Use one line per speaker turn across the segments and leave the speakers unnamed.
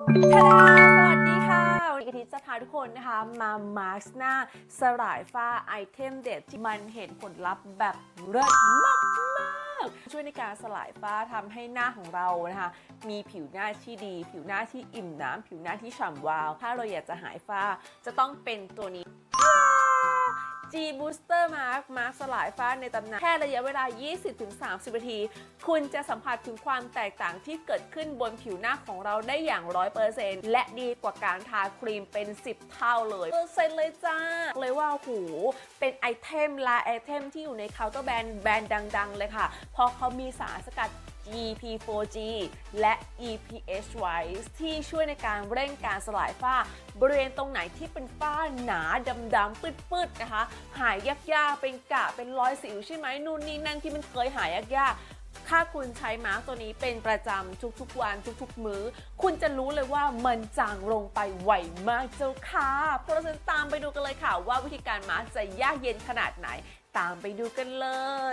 ทาสวัสดีค่ะ วันนี้กะทิจะพาทุกคนนะคะ มามาร์กหน้าสลายฝ้าไอเทมเด็ดที่มันเห็นผลลัพธ์แบบเลิศมากมากช่วยในการสลายฝ้าทำให้หน้าของเรานะคะ มีผิวหน้าที่ดี ผิวหน้าที่อิ่มน้ำผิวหน้าที่ฉ่ำวาว ถ้าเราอยากจะหายฝ้าจะต้องเป็นตัวนี้ G Booster Mask มาร์กสลายฝ้าในตำนานแค่ระยะเวลา 20-30 นาที คุณจะสัมผัสถึงความแตกต่างที่เกิดขึ้นบนผิวหน้าของเราได้อย่าง 100%และดีกว่าการทาครีมเป็น 10 เท่าเลยเปอร์เซ็นต์เลยจ้า เลยว่าโหเป็นไอเทมลาไอเทมที่อยู่ในเคาน์เตอร์แบรนด์แบรนด์ดัง ๆ เลยค่ะ เพราะเขามีสารสกัด EP4G และ EPH Wise ที่ช่วยในการเร่งการสลายฝ้า บริเวณตรงไหนที่เป็นฝ้าหนาดำๆปืดๆนะคะ หายยากๆ เป็นกะเป็นรอยสิวใช่ไหมนู่นนี่นั่นที่มันเคยหายยากๆถ้าคุณใช้มาร์กตัวนี้เป็นประจำทุกๆวันทุกๆมื้อ คุณจะรู้เลยว่ามันจางลงไปไวมากเจ้าค่ะเพราะฉะนั้นตามไปดูกันเลยค่ะ ว่าวิธีการมาร์กจะยากเย็นขนาดไหน ตามไปดูกันเล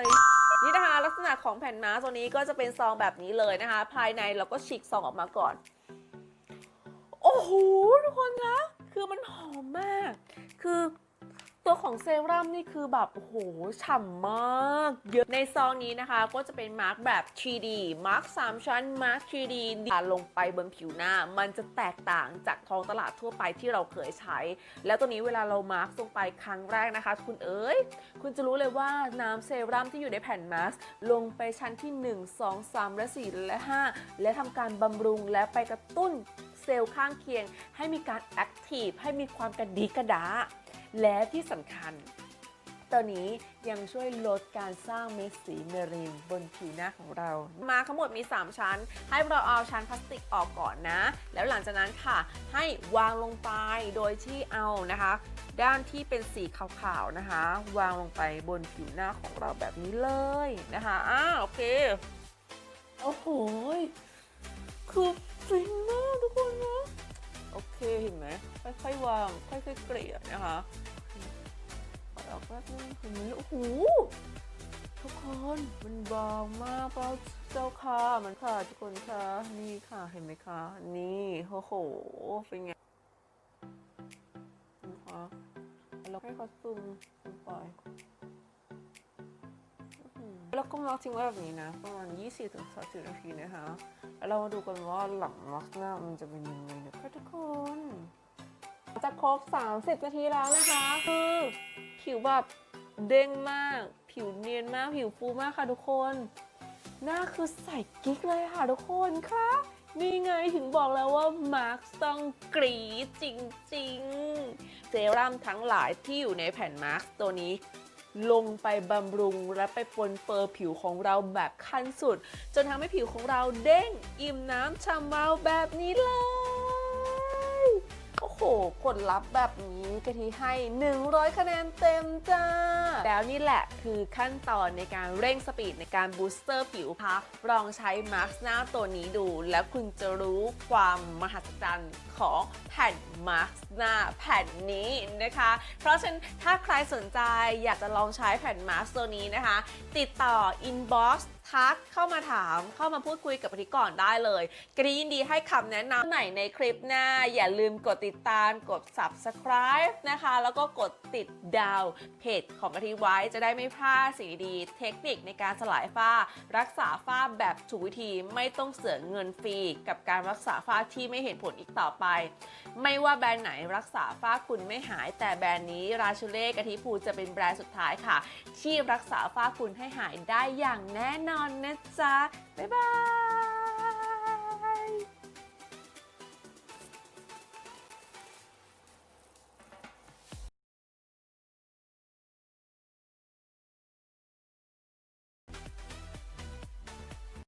ย นี่นะคะลักษณะของแผ่นม้าตัวนี้ก็จะเป็นซองแบบนี้เลยนะคะ ภายในเราก็ฉีกซองออกมาก่อน โอ้โหทุกคนคะคือมันหอมมาก คือ ตัวของเซรั่มนี่คือแบบโอ้โหฉ่ำมาก เยอะในซองนี้นะคะ ก็จะเป็นมาร์กแบบ 3D มาร์ก3ชั้นมาร์ก 3D ทาลงไปบนผิวหน้า มันจะแตกต่างจากท้องตลาดทั่วไปที่เราเคยใช้ แล้วตัวนี้เวลาเรามาร์กลงไปครั้งแรกนะคะ คุณเอ๋ยคุณจะรู้เลยว่าน้ำเซรั่มที่อยู่ในแผ่นมาสก์ลงไปชั้นที่ 1 2 3 และ 4 และ 5 และทำการบำรุงและไปกระตุ้นเซลล์ข้างเคียง ให้มีการแอคทีฟให้มีความกระดีกระดาและที่สำคัญ ตัวนี้ยังช่วยลดการสร้างเม็ดสีเมรินบนผิวหน้าของเรา มาทั้งหมดมี 3 ชั้น ให้เราเอาชั้นพลาสติกออกก่อนนะ แล้วหลังจากนั้นค่ะ ให้วางลงไปโดยที่เอานะคะ ด้านที่เป็นสีขาวๆนะคะ วางลงไปบนผิวหน้าของเราแบบนี้เลยนะคะอ่าโอเค โอ้โหคือ ค่อยๆวางค่อยๆเกลี่ยนะคะปล่ออกแป๊บนึงเห็นไหมโอ้โหทุกคนมันบางมากเปล่าเจ้าค่ะมันค่ะทุกคนค่ะนี่ค่ะเห็นไหมคะนี่โอ้โหเป็นไงนะคะแล้วให้เขาซึมลงไปอื้อหือแล้วก็มาทิ้งไว้แบบนี้นะ ประมาณ 20-30 นาทีนะคะ แล้วเรามาดูกันว่าหลังมาร์กหน้ามันจะเป็นยังไง จะครบ 30 นาทีแล้วนะคะคือผิวแบบเด้งมาก ผิวเนียนมาก ผิวฟูมากค่ะทุกคน หน้าคือใส่กิ๊กเลยค่ะทุกคนค่ะนี่ไงถึงบอกแล้วว่ามาร์กต้องกรีดจริงๆ เซรั่มทั้งหลายที่อยู่ในแผ่นมาร์กตัวนี้ ลงไปบำรุงและไปปนเปื้อผิวของเราแบบขั้นสุด จนทำให้ผิวของเราเด้งอิ่มน้ำฉ่ำเมาแบบนี้เลย ผลลัพธ์แบบนี้กะทิให้ 100 คะแนนเต็มจ้า แล้วนี่แหละคือขั้นตอนในการเร่งสปีดในการบูสเตอร์ผิวคะลองใช้มาร์กหน้าตัวนี้ดู แล้วคุณจะรู้ความมหัศจรรย์ของแผ่นมาร์กหน้าแผ่นนี้นะคะ เพราะฉะนั้นถ้าใครสนใจอยากจะลองใช้แผ่นมาร์กตัวนี้นะคะ ติดต่อ inbox ทักเข้ามาถามเข้ามาพูดคุยกับปฏิกรได้เลยกรียินดีให้คำแนะนำไหนในคลิปหน้า อย่าลืมกดติดตามกด subscribe นะคะ แล้วก็กดติดดาวเพจของปฏิไว้ จะได้ไม่พลาดสิ่งดีๆเทคนิคในการสลายฝ้า รักษาฝ้าแบบถูกวิธีไม่ต้องเสียเงินฟรีกับการรักษาฝ้าที่ไม่เห็นผลอีกต่อไป ไม่ว่าแบรนด์ไหนรักษาฝ้าคุณไม่หาย แต่แบรนด์นี้ราชูเล่กะทิพูจะเป็นแบรนด์สุดท้ายค่ะ ที่รักษาฝ้าคุณให้หายได้อย่างแน่นอนนะจ๊ะบ๊ายบาย